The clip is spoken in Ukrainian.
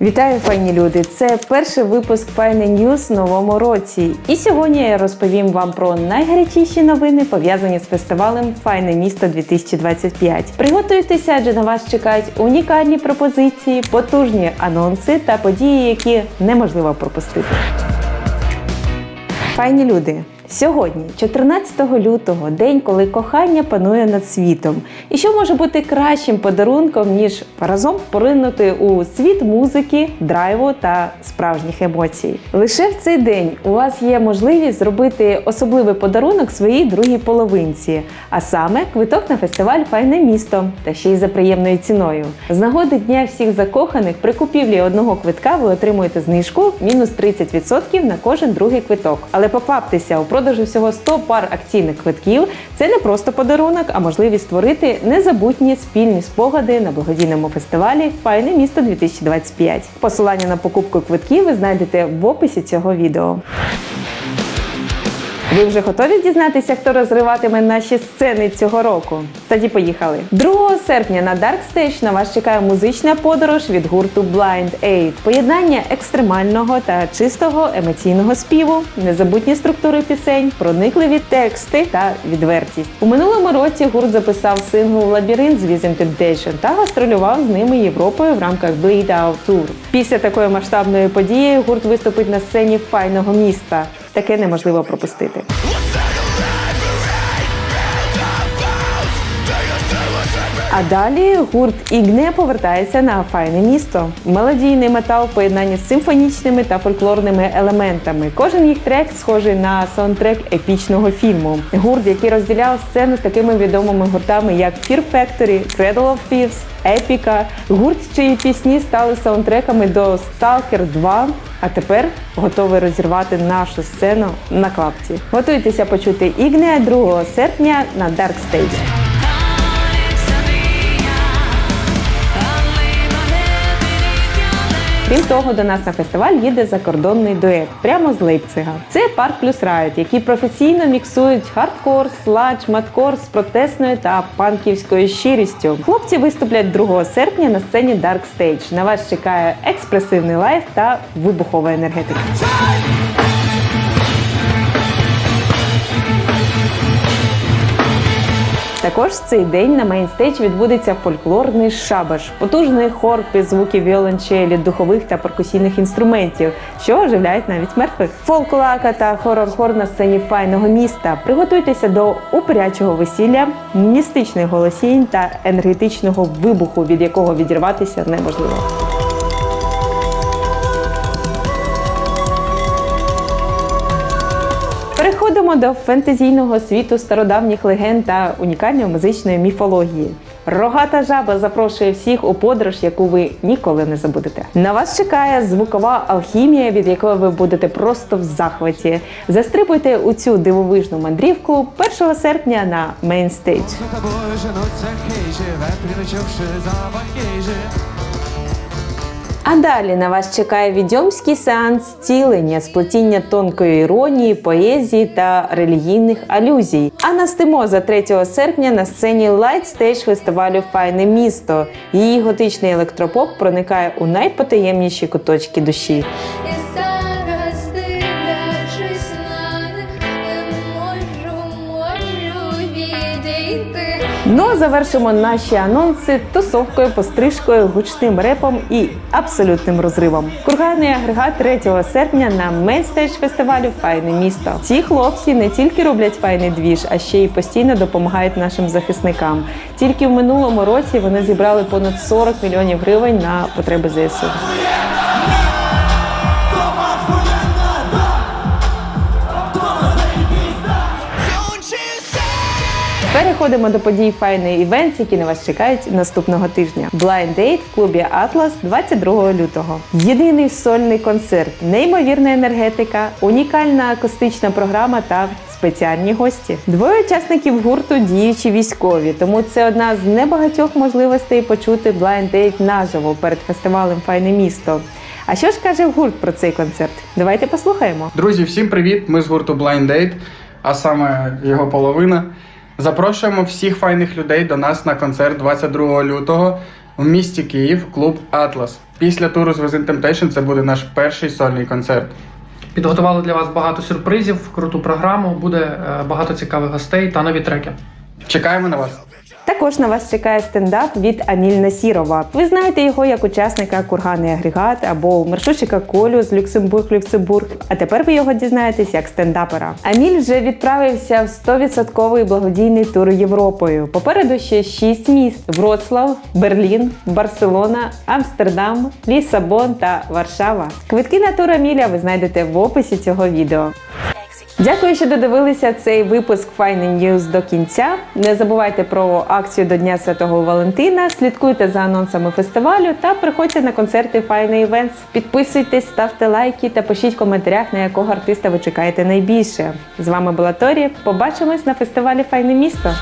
Вітаю, файні люди! Це перший випуск Файне Ньюз в новому році. І сьогодні я розповім вам про найгарячіші новини, пов'язані з фестивалем Файне місто 2025. Приготуйтеся, адже на вас чекають унікальні пропозиції, потужні анонси та події, які неможливо пропустити. Файні люди. Сьогодні, 14 лютого, день, коли кохання панує над світом. І що може бути кращим подарунком, ніж разом поринути у світ музики, драйву та справжніх емоцій. Лише в цей день у вас є можливість зробити особливий подарунок своїй другій половинці, а саме квиток на фестиваль Файне місто та ще й за приємною ціною. З нагоди дня всіх закоханих при купівлі одного квитка ви отримуєте знижку мінус 30% на кожен другий квиток. Але покваптеся у продажу всього 100 пар акційних квитків. Це не просто подарунок, а можливість створити незабутні спільні спогади на благодійному фестивалі Файне місто 2025. Посилання на покупку квитків ви знайдете в описі цього відео. Ви вже готові дізнатися, хто розриватиме наші сцени цього року? Тоді поїхали. 2 серпня на Dark Stage на вас чекає музична подорож від гурту Blind Aid. Поєднання екстремального та чистого емоційного співу, незабутні структури пісень, проникливі тексти та відвертість. У минулому році гурт записав сингл Лабіринт з Within Temptation та гастролював з ними Європою в рамках Bleed Out Tour. Після такої масштабної події гурт виступить на сцені файного міста. Таке неможливо пропустити. А далі гурт Ігне повертається на файне місто. Мелодійний метал в поєднанні з симфонічними та фольклорними елементами. Кожен їх трек схожий на саундтрек епічного фільму. Гурт, який розділяв сцену з такими відомими гуртами, як Fear Factory, Cradle of Thieves, Епіка, гурт, чиї пісні стали саундтреками до Stalker 2, а тепер готовий розірвати нашу сцену на клапці. Готуйтеся почути Ігне 2 серпня на Dark Stage. Крім того, до нас на фестиваль їде закордонний дует прямо з Лейпцига. Це Парк плюс Райт, які професійно міксують хардкор, сладж, маткор з протесною та панківською щирістю. Хлопці виступлять 2 серпня на сцені Dark Stage. На вас чекає експресивний лайф та вибухова енергетика. Також в цей день на мейнстейдж відбудеться фольклорний шабаш, потужний хор під звуків віолончелі, духових та перкусійних інструментів, що оживляють навіть мертвих. Фолклака та хорор-хор на сцені файного міста. Приготуйтеся до упрячого весілля, містичних голосінь та енергетичного вибуху, від якого відірватися неможливо. Переходимо до фентезійного світу стародавніх легенд та унікальної музичної міфології. Рогата жаба запрошує всіх у подорож, яку ви ніколи не забудете. На вас чекає звукова алхімія, від якої ви будете просто в захваті. Застрибуйте у цю дивовижну мандрівку 1 серпня на мейнстейдж. А далі на вас чекає відьомський сеанс цілення, сплетіння тонкої іронії, поезії та релігійних алюзій. А настимо за 3 серпня на сцені Light Stage фестивалю Файне місто. Її готичний електропоп проникає у найпотаємніші куточки душі. Ну а завершимо наші анонси тусовкою, пострижкою, гучним репом і абсолютним розривом. Курганний агрегат 3 серпня на мейнстейдж фестивалю Файне місто. Ці хлопці не тільки роблять файний двіж, а ще й постійно допомагають нашим захисникам. Тільки в минулому році вони зібрали понад 40 мільйонів гривень на потреби ЗСУ. Переходимо до подій файний івент, які на вас чекають наступного тижня. Blind Date в клубі Atlas 22 лютого. Єдиний сольний концерт, неймовірна енергетика, унікальна акустична програма та спеціальні гості. Двоє учасників гурту діючі військові, тому це одна з небагатьох можливостей почути Blind Date наживо перед фестивалем Файне місто. А що ж каже гурт про цей концерт? Давайте послухаємо. Друзі, всім привіт! Ми з гурту Blind Date, а саме його половина. Запрошуємо всіх файних людей до нас на концерт 22 лютого в місті Київ, клуб Атлас. Після туру з Within Temptation це буде наш перший сольний концерт. Підготували для вас багато сюрпризів, круту програму, буде е, багато цікавих гостей та нові треки. Чекаємо на вас! Також на вас чекає стендап від Аміль Насірова. Ви знаєте його як учасника Курганий агрегат або маршрутчика Колю з Люксембург Люксембург. А тепер ви його дізнаєтесь як стендапера. Аміль вже відправився в 100% благодійний тур Європою. Попереду ще 6 міст: Вроцлав, Берлін, Барселона, Амстердам, Лісабон та Варшава. Квитки на тур Аміля ви знайдете в описі цього відео. Дякую, що додивилися цей випуск Fine News до кінця. Не забувайте про акцію до Дня Святого Валентина. Слідкуйте за анонсами фестивалю та приходьте на концерти Fine Events. Підписуйтесь, ставте лайки та пишіть в коментарях, на якого артиста ви чекаєте найбільше. З вами була Торі. Побачимось на фестивалі Файне місто.